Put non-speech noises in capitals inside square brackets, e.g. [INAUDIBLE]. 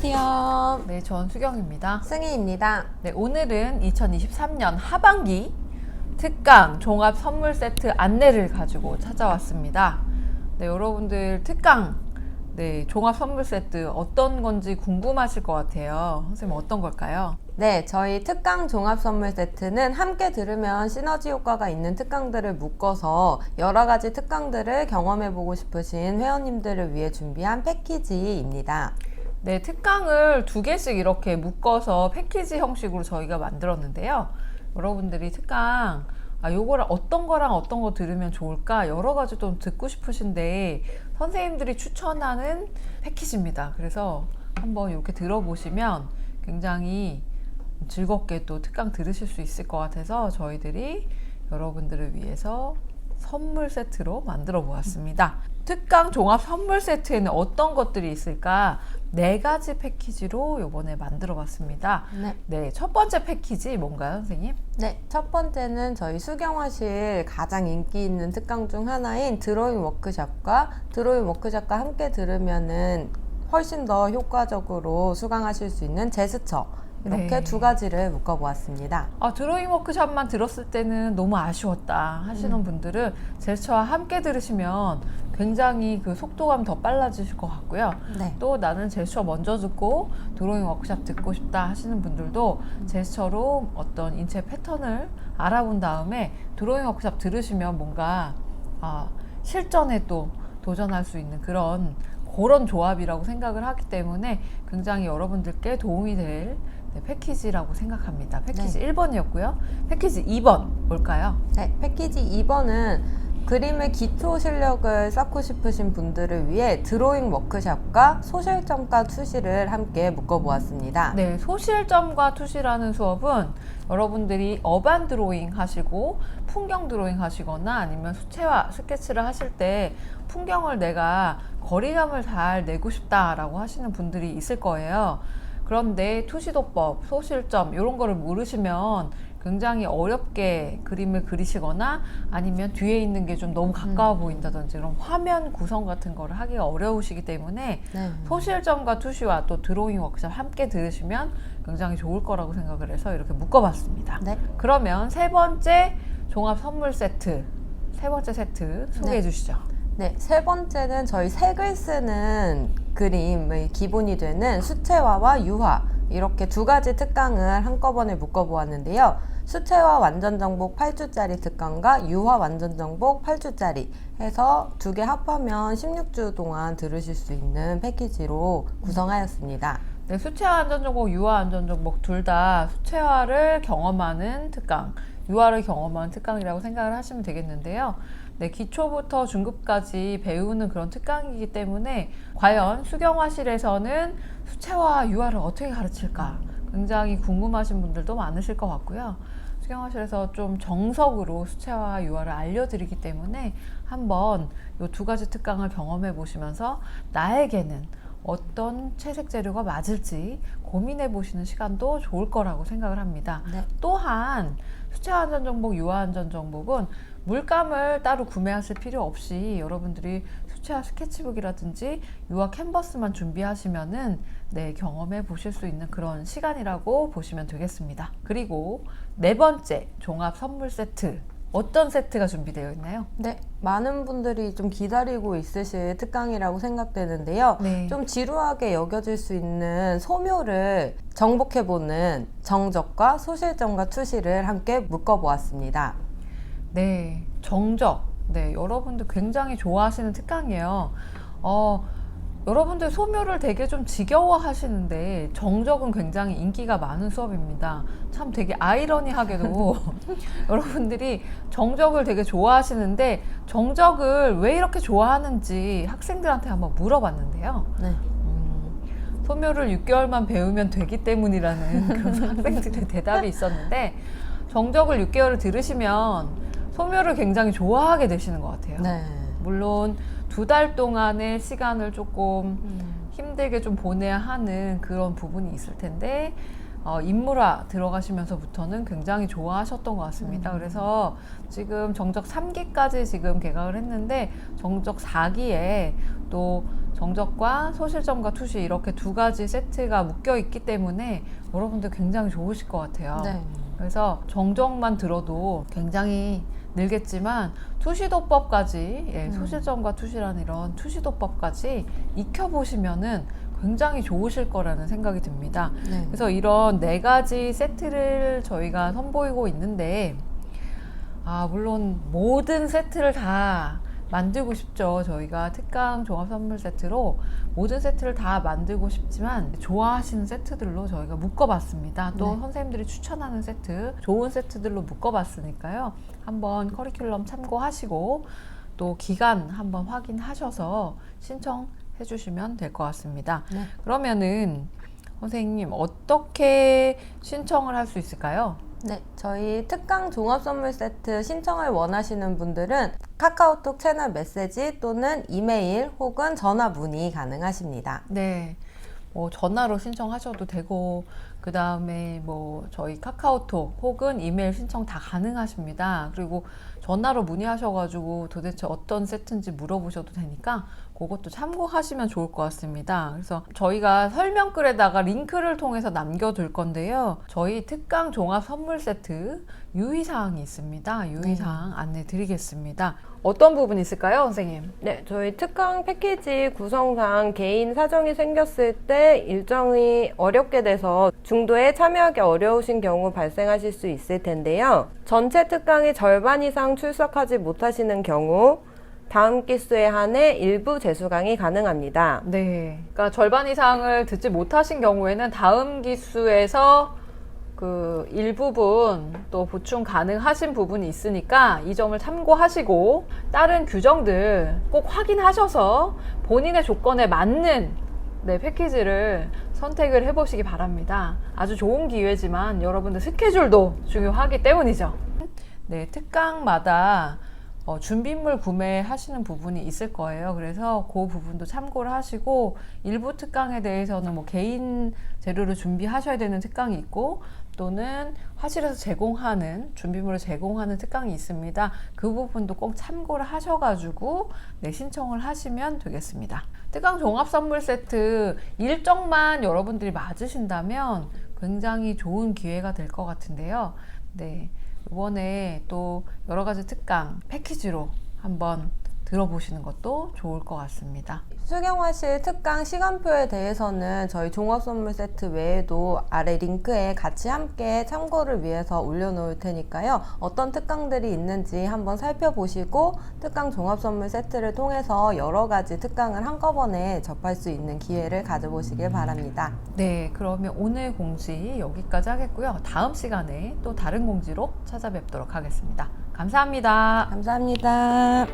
안녕하세요. 네, 전 수경입니다. 승희입니다. 네, 오늘은 2023년 하반기 특강 종합 선물 세트 안내를 가지고 찾아왔습니다. 네, 여러분들 특강 네, 종합 선물 세트 어떤 건지 궁금하실 것 같아요. 선생님 어떤 걸까요? 네, 저희 특강 종합 선물 세트는 함께 들으면 시너지 효과가 있는 특강들을 묶어서 여러 가지 특강들을 경험해 보고 싶으신 회원님들을 위해 준비한 패키지입니다. 네, 특강을 두 개씩 이렇게 묶어서 패키지 형식으로 저희가 만들었는데요. 여러분들이 특강 아, 요거랑 어떤 거랑 어떤 거 들으면 좋을까 여러 가지 좀 듣고 싶으신데 선생님들이 추천하는 패키지입니다. 그래서 한번 이렇게 들어보시면 굉장히 즐겁게 또 특강 들으실 수 있을 것 같아서 저희들이 여러분들을 위해서 선물 세트로 만들어 보았습니다. 특강 종합 선물 세트에는 어떤 것들이 있을까? 네 가지 패키지로 이번에 만들어 봤습니다. 네. 네, 첫 번째 패키지 뭔가요, 선생님? 네, 첫 번째는 저희 수경화실 가장 인기 있는 특강 중 하나인 드로잉 워크샵과 드로잉 워크샵과 함께 들으면은 훨씬 더 효과적으로 수강하실 수 있는 제스처 이렇게 네. 두 가지를 묶어보았습니다. 아, 드로잉 워크샵만 들었을 때는 너무 아쉬웠다 하시는 분들은 제스처와 함께 들으시면 굉장히 그 속도감 더 빨라지실 것 같고요. 네. 또 나는 제스처 먼저 듣고 드로잉 워크샵 듣고 싶다 하시는 분들도 제스처로 어떤 인체 패턴을 알아본 다음에 드로잉 워크샵 들으시면 뭔가 아, 실전에 또 도전할 수 있는 그런 그런 조합이라고 생각을 하기 때문에 굉장히 여러분들께 도움이 될 네, 패키지라고 생각합니다. 패키지 1번이었고요. 패키지 2번 뭘까요? 네, 패키지 2번은 그림의 기초 실력을 쌓고 싶으신 분들을 위해 드로잉 워크샵과 소실점과 투시를 함께 묶어보았습니다. 네, 소실점과 투시라는 수업은 여러분들이 어반 드로잉 하시고 풍경 드로잉 하시거나 아니면 수채화 스케치를 하실 때 풍경을 내가 거리감을 잘 내고 싶다라고 하시는 분들이 있을 거예요. 그런데 투시도법, 소실점 이런 거를 모르시면 굉장히 어렵게 그림을 그리시거나 아니면 뒤에 있는 게 좀 너무 가까워 보인다든지 그런 화면 구성 같은 거를 하기가 어려우시기 때문에 네. 소실점과 투시와 또 드로잉 워크숍 함께 들으시면 굉장히 좋을 거라고 생각을 해서 이렇게 묶어봤습니다. 네. 그러면 세 번째 종합 선물 세트, 세 번째 세트 소개해 네. 주시죠. 네, 세 번째는 저희 색을 쓰는 그림의 기본이 되는 수채화와 유화 이렇게 두 가지 특강을 한꺼번에 묶어보았는데요. 수채화 완전 정복 8주짜리 특강과 유화 완전 정복 8주짜리 해서 두 개 합하면 16주 동안 들으실 수 있는 패키지로 구성하였습니다. 네, 수채화 안전정복, 유화 안전정복 둘다 수채화를 경험하는 특강, 유화를 경험하는 특강이라고 생각을 하시면 되겠는데요. 네, 기초부터 중급까지 배우는 그런 특강이기 때문에 과연 수경화실에서는 수채화, 유화를 어떻게 가르칠까 굉장히 궁금하신 분들도 많으실 것 같고요. 수경화실에서 좀 정석으로 수채화, 유화를 알려드리기 때문에 한번 이 두 가지 특강을 경험해 보시면서 나에게는 어떤 채색 재료가 맞을지 고민해 보시는 시간도 좋을 거라고 생각을 합니다. 네. 또한 수채화 안전 정복, 유화 안전 정복은 물감을 따로 구매하실 필요 없이 여러분들이 수채화 스케치북이라든지 유화 캔버스만 준비하시면은 네, 경험해 보실 수 있는 그런 시간이라고 보시면 되겠습니다. 그리고 네 번째 종합 선물 세트 어떤 세트가 준비되어 있나요? 네, 많은 분들이 좀 기다리고 있으실 특강이라고 생각되는데요. 네. 좀 지루하게 여겨질 수 있는 소묘를 정복해보는 정적과 소실점과 투시를 함께 묶어보았습니다. 네, 정적. 네, 여러분들 굉장히 좋아하시는 특강이에요. 어, 여러분들 소묘를 되게 좀 지겨워 하시는데 정적은 굉장히 인기가 많은 수업입니다. 참 되게 아이러니하게도 [LAUGHS] 여러분들이 정적을 되게 좋아하시는데 정적을 왜 이렇게 좋아하는지 학생들한테 한번 물어봤는데요. 네. 음, 소묘를 6개월만 배우면 되기 때문이라는 [LAUGHS] 그런 학생들의 대답이 있었는데 정적을 6개월을 들으시면 소묘를 굉장히 좋아하게 되시는 것 같아요. 네. 물론 두 달 동안의 시간을 조금 음. 힘들게 좀 보내야 하는 그런 부분이 있을 텐데 어, 인물화 들어가시면서부터는 굉장히 좋아하셨던 것 같습니다. 음. 그래서 지금 정적 3기까지 지금 개각을 했는데 정적 4기에 또 정적과 소실점과 투시 이렇게 두 가지 세트가 묶여 있기 때문에 여러분들 굉장히 좋으실 것 같아요. 네. 그래서 정적만 들어도 굉장히 늘겠지만 투시도법까지 예, 음. 소실점과 투시라는 이런 투시도법까지 익혀보시면은 굉장히 좋으실 거라는 생각이 듭니다. 네. 그래서 이런 네 가지 세트를 저희가 선보이고 있는데 아 물론 모든 세트를 다 만들고 싶죠. 저희가 특강 종합 선물 세트로 모든 세트를 다 만들고 싶지만 좋아하시는 세트들로 저희가 묶어봤습니다. 또 네. 선생님들이 추천하는 세트, 좋은 세트들로 묶어봤으니까요. 한번 커리큘럼 참고하시고 또 기간 한번 확인하셔서 신청해 주시면 될 것 같습니다. 네. 그러면은 선생님 어떻게 신청을 할 수 있을까요? 네, 저희 특강 종합 선물 세트 신청을 원하시는 분들은 카카오톡 채널 메시지 또는 이메일 혹은 전화 문의 가능하십니다. 네. 뭐 전화로 신청하셔도 되고 그 다음에 뭐 저희 카카오톡 혹은 이메일 신청 다 가능하십니다. 그리고 전화로 문의하셔가지고 도대체 어떤 세트인지 물어보셔도 되니까 그것도 참고하시면 좋을 것 같습니다. 그래서 저희가 설명글에다가 링크를 통해서 남겨둘 건데요. 저희 특강 종합 선물 세트 유의사항이 있습니다. 유의사항 안내 드리겠습니다. 어떤 부분이 있을까요, 선생님? 네, 저희 특강 패키지 구성상 개인 사정이 생겼을 때 일정이 어렵게 돼서 중도에 참여하기 어려우신 경우 발생하실 수 있을 텐데요. 전체 특강의 절반 이상 출석하지 못하시는 경우 다음 기수에 한해 일부 재수강이 가능합니다. 네. 그러니까 절반 이상을 듣지 못하신 경우에는 다음 기수에서 그 일부분 또 보충 가능하신 부분이 있으니까 이 점을 참고하시고 다른 규정들 꼭 확인하셔서 본인의 조건에 맞는 네, 패키지를 선택을 해보시기 바랍니다. 아주 좋은 기회지만 여러분들 스케줄도 중요하기 때문이죠. 네, 특강마다 어, 준비물 구매하시는 부분이 있을 거예요. 그래서 그 부분도 참고를 하시고 일부 특강에 대해서는 뭐 개인 재료를 준비하셔야 되는 특강이 있고 또는 화실에서 제공하는 준비물을 제공하는 특강이 있습니다. 그 부분도 꼭 참고를 하셔가지고 네, 신청을 하시면 되겠습니다. 특강 종합 선물 세트 일정만 여러분들이 맞으신다면 굉장히 좋은 기회가 될 것 같은데요. 네. 이번에 또 여러 가지 특강 패키지로 한번 들어보시는 것도 좋을 것 같습니다. 수경화실 특강 시간표에 대해서는 저희 종합 선물 세트 외에도 아래 링크에 같이 함께 참고를 위해서 올려놓을 테니까요. 어떤 특강들이 있는지 한번 살펴보시고 특강 종합 선물 세트를 통해서 여러 가지 특강을 한꺼번에 접할 수 있는 기회를 가져보시길 바랍니다. 네, 그러면 오늘 공지 여기까지 하겠고요. 다음 시간에 또 다른 공지로 찾아뵙도록 하겠습니다. 감사합니다. 감사합니다.